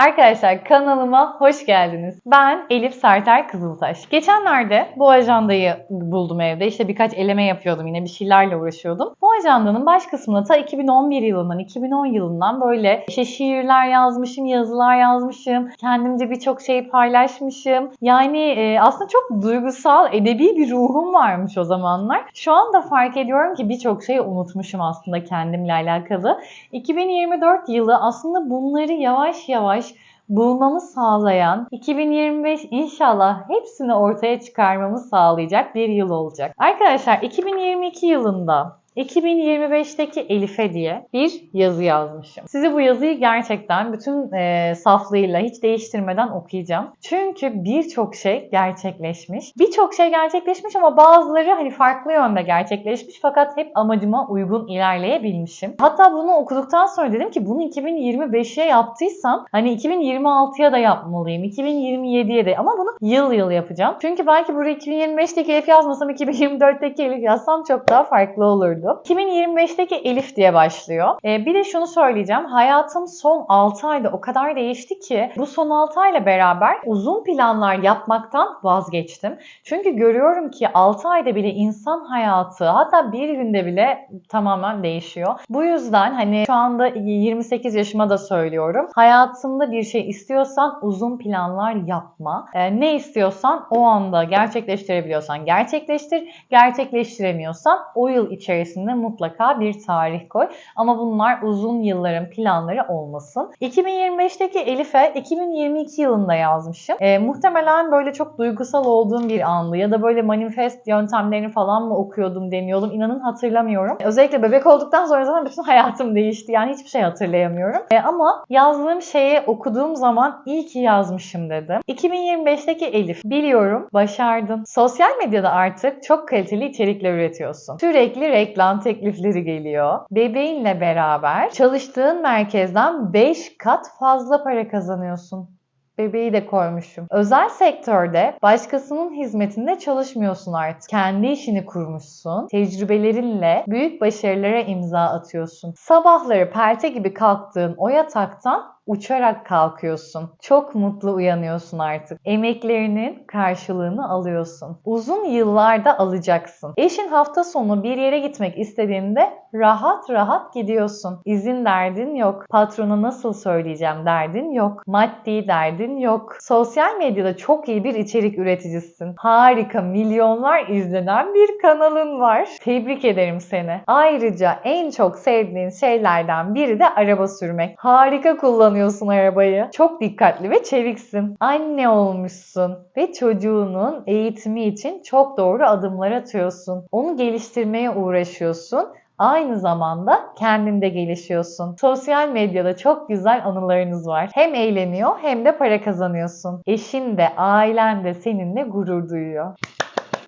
Arkadaşlar kanalıma hoş geldiniz. Ben Elif Sarter Kızıltaş. Geçenlerde bu ajandayı buldum evde. İşte birkaç eleme yapıyordum yine bir şeylerle uğraşıyordum. Bu ajandanın baş kısmına ta 2011 yılından, 2010 yılından böyle işte şiirler yazmışım, yazılar yazmışım. Kendimce birçok şeyi paylaşmışım. Yani e, aslında çok duygusal, edebi bir ruhum varmış o zamanlar. Şu anda fark ediyorum ki birçok şeyi unutmuşum aslında kendimle alakalı. 2024 yılı aslında bunları yavaş yavaş bulmamı sağlayan, 2025 inşallah hepsini ortaya çıkarmamı sağlayacak bir yıl olacak. Arkadaşlar 2022 yılında 2025'teki Elif'e diye bir yazı yazmışım. Size bu yazıyı gerçekten bütün e, saflığıyla hiç değiştirmeden okuyacağım. Çünkü birçok şey gerçekleşmiş. Birçok şey gerçekleşmiş ama bazıları hani farklı yönde gerçekleşmiş fakat hep amacıma uygun ilerleyebilmişim. Hatta bunu okuduktan sonra dedim ki bunu 2025'e yaptıysam hani 2026'ya da yapmalıyım. 2027'ye de ama bunu yıl yıl yapacağım. Çünkü belki buraya 2025'teki Elif yazmasam 2024'teki Elif yazsam çok daha farklı olurdu. 2025'teki Elif diye başlıyor. Ee, bir de şunu söyleyeceğim. Hayatım son 6 ayda o kadar değişti ki bu son 6 ayla beraber uzun planlar yapmaktan vazgeçtim. Çünkü görüyorum ki 6 ayda bile insan hayatı hatta bir günde bile tamamen değişiyor. Bu yüzden hani şu anda 28 yaşıma da söylüyorum. Hayatında bir şey istiyorsan uzun planlar yapma. Ee, ne istiyorsan o anda gerçekleştirebiliyorsan gerçekleştir. Gerçekleştiremiyorsan o yıl içerisinde mutlaka bir tarih koy. Ama bunlar uzun yılların planları olmasın. 2025'teki Elif'e 2022 yılında yazmışım. Ee, muhtemelen böyle çok duygusal olduğum bir andı ya da böyle manifest yöntemlerini falan mı okuyordum deniyordum. İnanın hatırlamıyorum. Özellikle bebek olduktan sonra zaten bütün hayatım değişti. Yani hiçbir şey hatırlayamıyorum. Ee, ama yazdığım şeyi okuduğum zaman iyi ki yazmışım dedim. 2025'teki Elif biliyorum başardın. Sosyal medyada artık çok kaliteli içerikler üretiyorsun. Sürekli reklam teklifleri geliyor. Bebeğinle beraber çalıştığın merkezden 5 kat fazla para kazanıyorsun. Bebeği de koymuşum. Özel sektörde başkasının hizmetinde çalışmıyorsun artık. Kendi işini kurmuşsun. Tecrübelerinle büyük başarılara imza atıyorsun. Sabahları pelte gibi kalktığın o yataktan uçarak kalkıyorsun. Çok mutlu uyanıyorsun artık. Emeklerinin karşılığını alıyorsun. Uzun yıllarda alacaksın. Eşin hafta sonu bir yere gitmek istediğinde rahat rahat gidiyorsun. İzin derdin yok. Patrona nasıl söyleyeceğim derdin yok. Maddi derdin yok. Sosyal medyada çok iyi bir içerik üreticisin. Harika milyonlar izlenen bir kanalın var. Tebrik ederim seni. Ayrıca en çok sevdiğin şeylerden biri de araba sürmek. Harika kullanıyorsun arabayı. Çok dikkatli ve çeviksin. Anne olmuşsun ve çocuğunun eğitimi için çok doğru adımlar atıyorsun. Onu geliştirmeye uğraşıyorsun. Aynı zamanda kendinde gelişiyorsun. Sosyal medyada çok güzel anılarınız var. Hem eğleniyor hem de para kazanıyorsun. Eşin de ailen de seninle gurur duyuyor.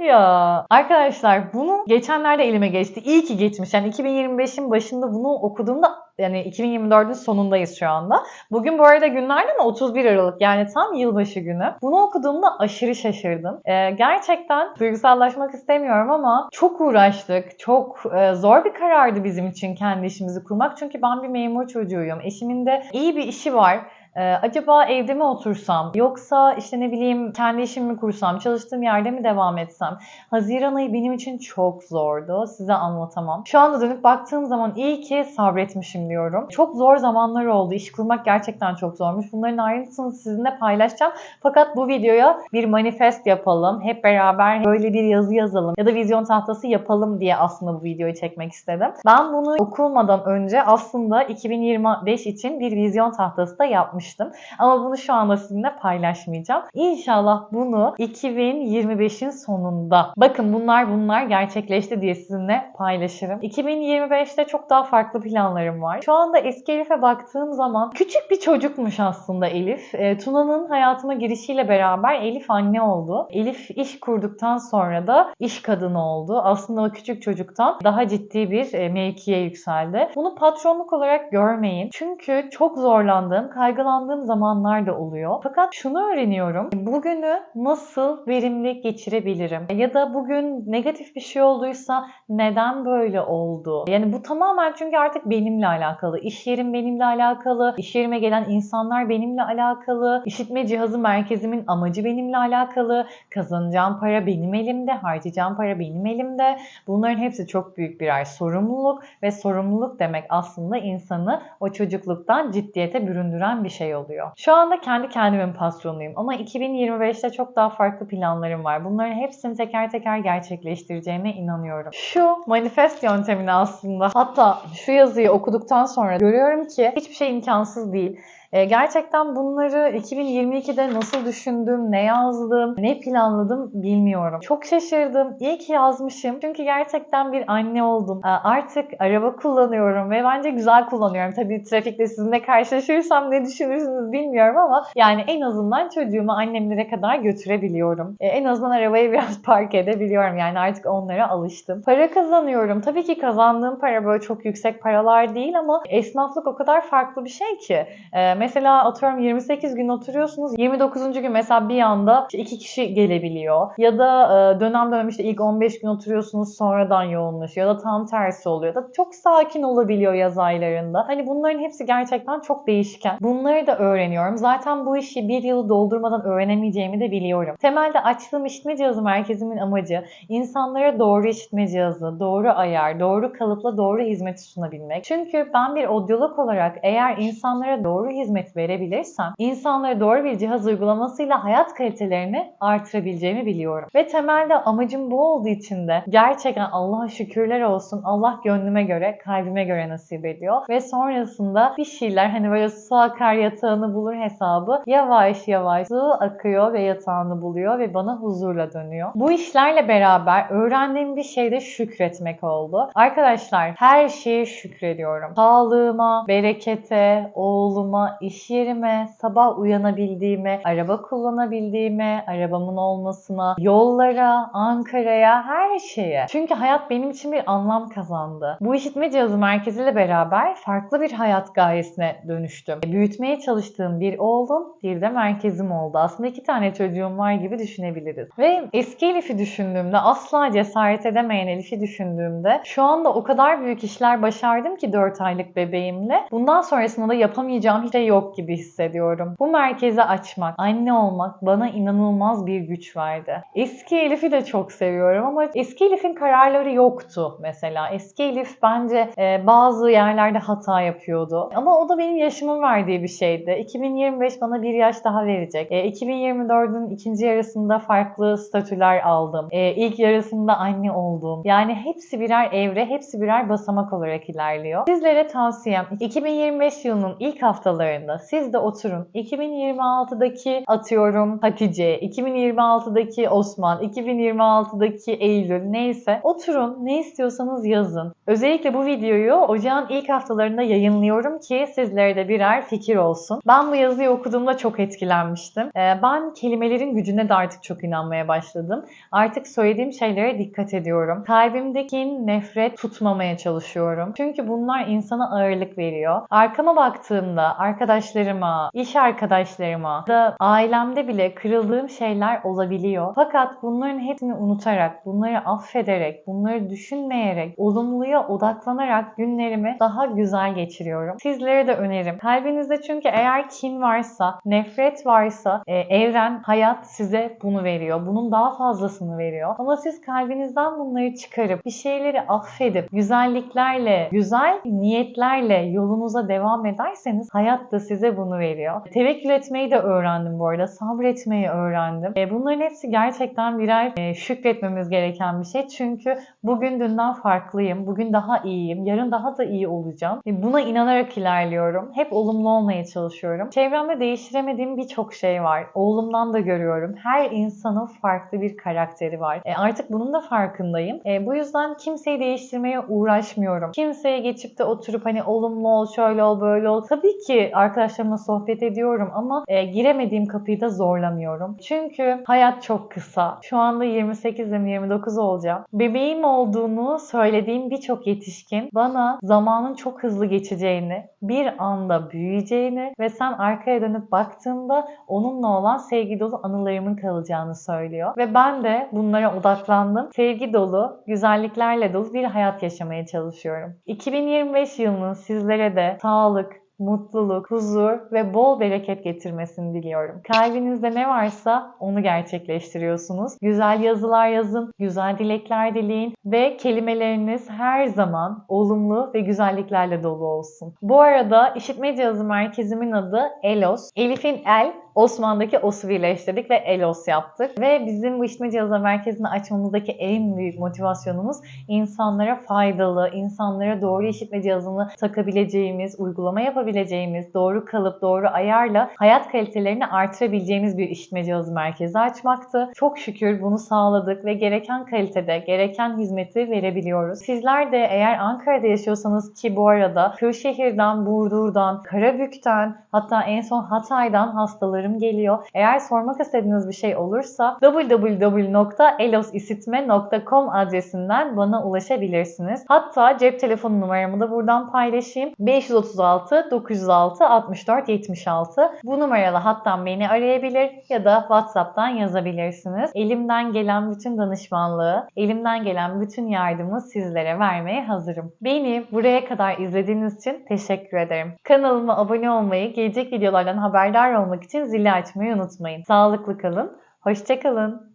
Ya arkadaşlar bunu geçenlerde elime geçti. İyi ki geçmiş. Yani 2025'in başında bunu okuduğumda yani 2024'ün sonundayız şu anda. Bugün bu arada günlerden 31 Aralık yani tam yılbaşı günü. Bunu okuduğumda aşırı şaşırdım. Ee, gerçekten duygusallaşmak istemiyorum ama çok uğraştık. Çok e, zor bir karardı bizim için kendi işimizi kurmak. Çünkü ben bir memur çocuğuyum. Eşimin de iyi bir işi var. Ee, acaba evde mi otursam yoksa işte ne bileyim kendi işimi mi kursam çalıştığım yerde mi devam etsem Haziran ayı benim için çok zordu size anlatamam. Şu anda dönüp baktığım zaman iyi ki sabretmişim diyorum. Çok zor zamanlar oldu iş kurmak gerçekten çok zormuş bunların ayrıntısını sizinle paylaşacağım fakat bu videoya bir manifest yapalım hep beraber böyle bir yazı yazalım ya da vizyon tahtası yapalım diye aslında bu videoyu çekmek istedim. Ben bunu okulmadan önce aslında 2025 için bir vizyon tahtası da yapmıştım yapmıştım. Ama bunu şu anda sizinle paylaşmayacağım. İnşallah bunu 2025'in sonunda bakın bunlar bunlar gerçekleşti diye sizinle paylaşırım. 2025'te çok daha farklı planlarım var. Şu anda eski Elif'e baktığım zaman küçük bir çocukmuş aslında Elif. E, Tuna'nın hayatıma girişiyle beraber Elif anne oldu. Elif iş kurduktan sonra da iş kadını oldu. Aslında o küçük çocuktan daha ciddi bir e, mevkiye yükseldi. Bunu patronluk olarak görmeyin. Çünkü çok zorlandığım, kaygılandığım yakalandığım zamanlar da oluyor. Fakat şunu öğreniyorum. Bugünü nasıl verimli geçirebilirim? Ya da bugün negatif bir şey olduysa neden böyle oldu? Yani bu tamamen çünkü artık benimle alakalı. İş yerim benimle alakalı. İş yerime gelen insanlar benimle alakalı. İşitme cihazı merkezimin amacı benimle alakalı. Kazanacağım para benim elimde. Harcayacağım para benim elimde. Bunların hepsi çok büyük birer sorumluluk ve sorumluluk demek aslında insanı o çocukluktan ciddiyete büründüren bir şey oluyor. Şu anda kendi kendimin patronuyum ama 2025'te çok daha farklı planlarım var. Bunların hepsini teker teker gerçekleştireceğime inanıyorum. Şu manifest yöntemini aslında hatta şu yazıyı okuduktan sonra görüyorum ki hiçbir şey imkansız değil. E, gerçekten bunları 2022'de nasıl düşündüm, ne yazdım, ne planladım bilmiyorum. Çok şaşırdım. İyi ki yazmışım. Çünkü gerçekten bir anne oldum. E, artık araba kullanıyorum ve bence güzel kullanıyorum. Tabii trafikte sizinle karşılaşırsam ne düşünürsünüz bilmiyorum ama yani en azından çocuğumu annemlere kadar götürebiliyorum. E, en azından arabayı biraz park edebiliyorum. Yani artık onlara alıştım. Para kazanıyorum. Tabii ki kazandığım para böyle çok yüksek paralar değil ama esnaflık o kadar farklı bir şey ki. E, mesela atıyorum 28 gün oturuyorsunuz. 29. gün mesela bir anda iki kişi gelebiliyor. Ya da e, dönem dönem işte ilk 15 gün oturuyorsunuz sonradan yoğunlaşıyor. Ya da tam tersi oluyor. Da çok sakin olabiliyor yaz aylarında. Hani bunların hepsi gerçekten çok değişken. Bunları da öğreniyorum. Zaten bu işi bir yılı doldurmadan öğrenemeyeceğimi de biliyorum. Temelde açtığım işitme cihazı merkezimin amacı insanlara doğru işitme cihazı, doğru ayar, doğru kalıpla doğru hizmeti sunabilmek. Çünkü ben bir odyolog olarak eğer insanlara doğru hizmet hizmet verebilirsem insanlara doğru bir cihaz uygulamasıyla hayat kalitelerini artırabileceğimi biliyorum. Ve temelde amacım bu olduğu için de gerçekten Allah'a şükürler olsun Allah gönlüme göre, kalbime göre nasip ediyor. Ve sonrasında bir şeyler hani böyle su akar yatağını bulur hesabı yavaş yavaş su akıyor ve yatağını buluyor ve bana huzurla dönüyor. Bu işlerle beraber öğrendiğim bir şey de şükretmek oldu. Arkadaşlar her şeye şükrediyorum. Sağlığıma, berekete, oğluma, iş yerime, sabah uyanabildiğime, araba kullanabildiğime, arabamın olmasına, yollara, Ankara'ya, her şeye. Çünkü hayat benim için bir anlam kazandı. Bu işitme cihazı merkeziyle beraber farklı bir hayat gayesine dönüştüm. Büyütmeye çalıştığım bir oğlum, bir de merkezim oldu. Aslında iki tane çocuğum var gibi düşünebiliriz. Ve eski Elif'i düşündüğümde, asla cesaret edemeyen Elif'i düşündüğümde şu anda o kadar büyük işler başardım ki 4 aylık bebeğimle. Bundan sonrasında da yapamayacağım hiç şey yok gibi hissediyorum. Bu merkezi açmak, anne olmak bana inanılmaz bir güç verdi. Eski Elif'i de çok seviyorum ama eski Elif'in kararları yoktu mesela. Eski Elif bence e, bazı yerlerde hata yapıyordu. Ama o da benim yaşımın verdiği bir şeydi. 2025 bana bir yaş daha verecek. E, 2024'ün ikinci yarısında farklı statüler aldım. E, ilk yarısında anne oldum. Yani hepsi birer evre, hepsi birer basamak olarak ilerliyor. Sizlere tavsiyem 2025 yılının ilk haftalarında ayında siz de oturun 2026'daki atıyorum Hatice, 2026'daki Osman, 2026'daki Eylül neyse oturun ne istiyorsanız yazın. Özellikle bu videoyu ocağın ilk haftalarında yayınlıyorum ki sizlere de birer fikir olsun. Ben bu yazıyı okuduğumda çok etkilenmiştim. Ee, ben kelimelerin gücüne de artık çok inanmaya başladım. Artık söylediğim şeylere dikkat ediyorum. Kalbimdeki nefret tutmamaya çalışıyorum. Çünkü bunlar insana ağırlık veriyor. Arkama baktığımda arkadaşlar arkadaşlarıma, iş arkadaşlarıma da ailemde bile kırıldığım şeyler olabiliyor. Fakat bunların hepsini unutarak, bunları affederek, bunları düşünmeyerek, olumluya odaklanarak günlerimi daha güzel geçiriyorum. Sizlere de önerim. Kalbinizde çünkü eğer kin varsa, nefret varsa e, evren, hayat size bunu veriyor. Bunun daha fazlasını veriyor. Ama siz kalbinizden bunları çıkarıp bir şeyleri affedip güzelliklerle, güzel niyetlerle yolunuza devam ederseniz hayat da size bunu veriyor. Tevekkül etmeyi de öğrendim bu arada. Sabretmeyi öğrendim. E, bunların hepsi gerçekten birer e, şükretmemiz gereken bir şey. Çünkü bugün dünden farklıyım. Bugün daha iyiyim. Yarın daha da iyi olacağım. E, buna inanarak ilerliyorum. Hep olumlu olmaya çalışıyorum. Çevremde değiştiremediğim birçok şey var. Oğlumdan da görüyorum. Her insanın farklı bir karakteri var. Artık bunun da farkındayım. Bu yüzden kimseyi değiştirmeye uğraşmıyorum. Kimseye geçip de oturup hani olumlu ol, şöyle ol, böyle ol. Tabii ki arkadaşlarımla sohbet ediyorum ama e, giremediğim kapıyı da zorlamıyorum. Çünkü hayat çok kısa. Şu anda 28'im 29 olacağım. Bebeğim olduğunu söylediğim birçok yetişkin bana zamanın çok hızlı geçeceğini, bir anda büyüyeceğini ve sen arkaya dönüp baktığında onunla olan sevgi dolu anılarımın kalacağını söylüyor. Ve ben de bunlara odaklandım. Sevgi dolu, güzelliklerle dolu bir hayat yaşamaya çalışıyorum. 2025 yılının sizlere de sağlık, mutluluk, huzur ve bol bereket getirmesini diliyorum. Kalbinizde ne varsa onu gerçekleştiriyorsunuz. Güzel yazılar yazın, güzel dilekler dileyin ve kelimeleriniz her zaman olumlu ve güzelliklerle dolu olsun. Bu arada işitme cihazı merkezimin adı ELOS. Elif'in El, Osman'daki Os'u birleştirdik ve ELOS yaptık. Ve bizim bu işitme cihazı merkezini açmamızdaki en büyük motivasyonumuz insanlara faydalı, insanlara doğru işitme cihazını takabileceğimiz, uygulama yapabileceğimiz, doğru kalıp doğru ayarla hayat kalitelerini artırabileceğimiz bir işitme cihazı merkezi açmaktı. Çok şükür bunu sağladık ve gereken kalitede, gereken hizmeti verebiliyoruz. Sizler de eğer Ankara'da yaşıyorsanız ki bu arada Kırşehir'den, Burdur'dan, Karabük'ten hatta en son Hatay'dan hastalarım geliyor. Eğer sormak istediğiniz bir şey olursa www.elosisitme.com adresinden bana ulaşabilirsiniz. Hatta cep telefonu numaramı da buradan paylaşayım. 536 906 64 76. Bu numaralı hattan beni arayabilir ya da WhatsApp'tan yazabilirsiniz. Elimden gelen bütün danışmanlığı, elimden gelen bütün yardımı sizlere vermeye hazırım. Beni buraya kadar izlediğiniz için teşekkür ederim. Kanalıma abone olmayı, gelecek videolardan haberdar olmak için zili açmayı unutmayın. Sağlıklı kalın, hoşçakalın.